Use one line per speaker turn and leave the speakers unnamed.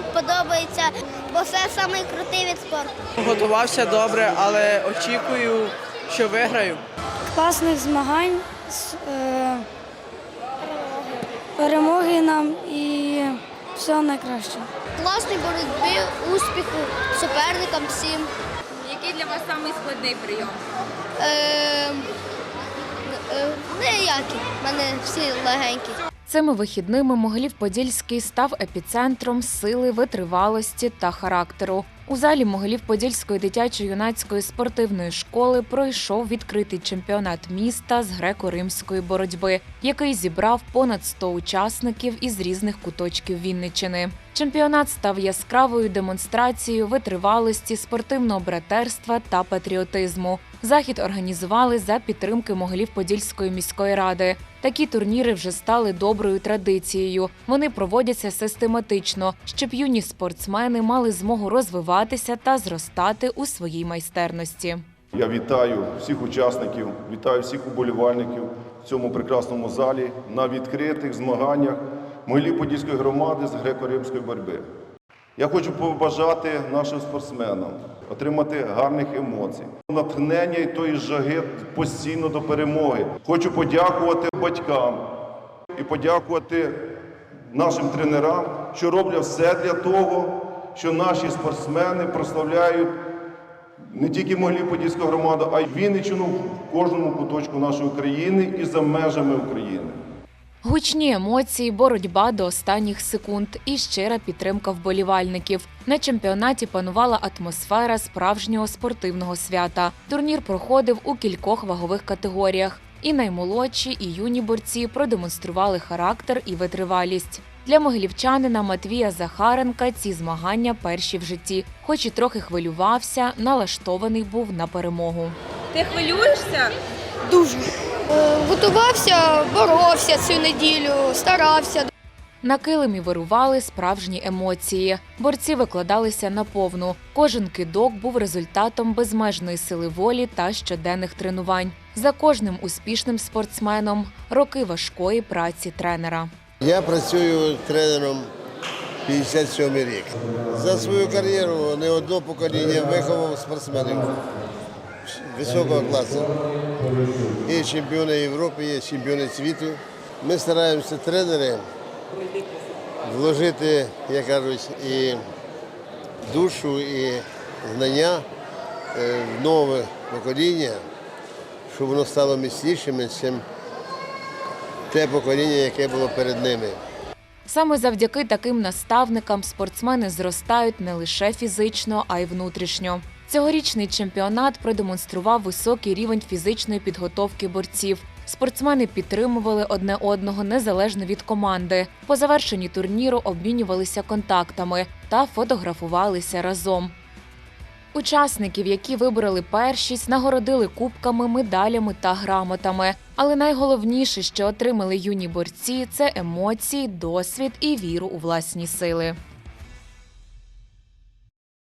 подобається, бо це самий крутий від спорту.
Готувався добре, але очікую, що виграю.
класних змагань, е, перемоги нам і всього найкращого.
Класний боротьби, успіху, суперникам всім.
Який для вас самий складний прийом?
Е, е, Неякі, в мене всі легенькі.
Цими вихідними Могилів-Подільський став епіцентром сили, витривалості та характеру. У залі Могилів-Подільської дитячо-юнацької спортивної школи пройшов відкритий чемпіонат міста з греко-римської боротьби, який зібрав понад 100 учасників із різних куточків Вінничини. Чемпіонат став яскравою демонстрацією витривалості, спортивного братерства та патріотизму. Захід організували за підтримки Могилів-Подільської міської ради. Такі турніри вже стали доброю традицією. Вони проводяться систематично, щоб юні спортсмени мали змогу розвиватися та зростати у своїй майстерності.
Я вітаю всіх учасників, вітаю всіх уболівальників в цьому прекрасному залі на відкритих змаганнях Могилів-Подільської громади з греко-римської боротьби. Я хочу побажати нашим спортсменам отримати гарних емоцій, натхнення і тої жаги постійно до перемоги. Хочу подякувати батькам і подякувати нашим тренерам, що роблять все для того, що наші спортсмени прославляють не тільки Могилів-Подільську громаду, а й Вінниччину в кожному куточку нашої країни і за межами України.
Гучні емоції, боротьба до останніх секунд і щира підтримка вболівальників. На чемпіонаті панувала атмосфера справжнього спортивного свята. Турнір проходив у кількох вагових категоріях. І наймолодші, і юні борці продемонстрували характер і витривалість. Для могилівчанина Матвія Захаренка ці змагання перші в житті, хоч і трохи хвилювався, налаштований був на перемогу.
Ти хвилюєшся?
Дуже.
Е, Готувався, боровся цю неділю, старався.
На килимі вирували справжні емоції. Борці викладалися наповну. Кожен кидок був результатом безмежної сили волі та щоденних тренувань. За кожним успішним спортсменом роки важкої праці тренера.
Я працюю тренером 57 рік. За свою кар'єру не одне покоління виховав спортсменів високого класу. І чемпіони Європи, є чемпіони світу. Ми стараємося тренери вложити, як кажуть, і душу, і знання е, в нове покоління, щоб воно стало міцнішим, ніж те покоління, яке було перед ними.
Саме завдяки таким наставникам спортсмени зростають не лише фізично, а й внутрішньо. Цьогорічний чемпіонат продемонстрував високий рівень фізичної підготовки борців. Спортсмени підтримували одне одного незалежно від команди. По завершенні турніру обмінювалися контактами та фотографувалися разом. Учасників, які вибороли першість, нагородили кубками, медалями та грамотами. Але найголовніше, що отримали юні борці, це емоції, досвід і віру у власні сили.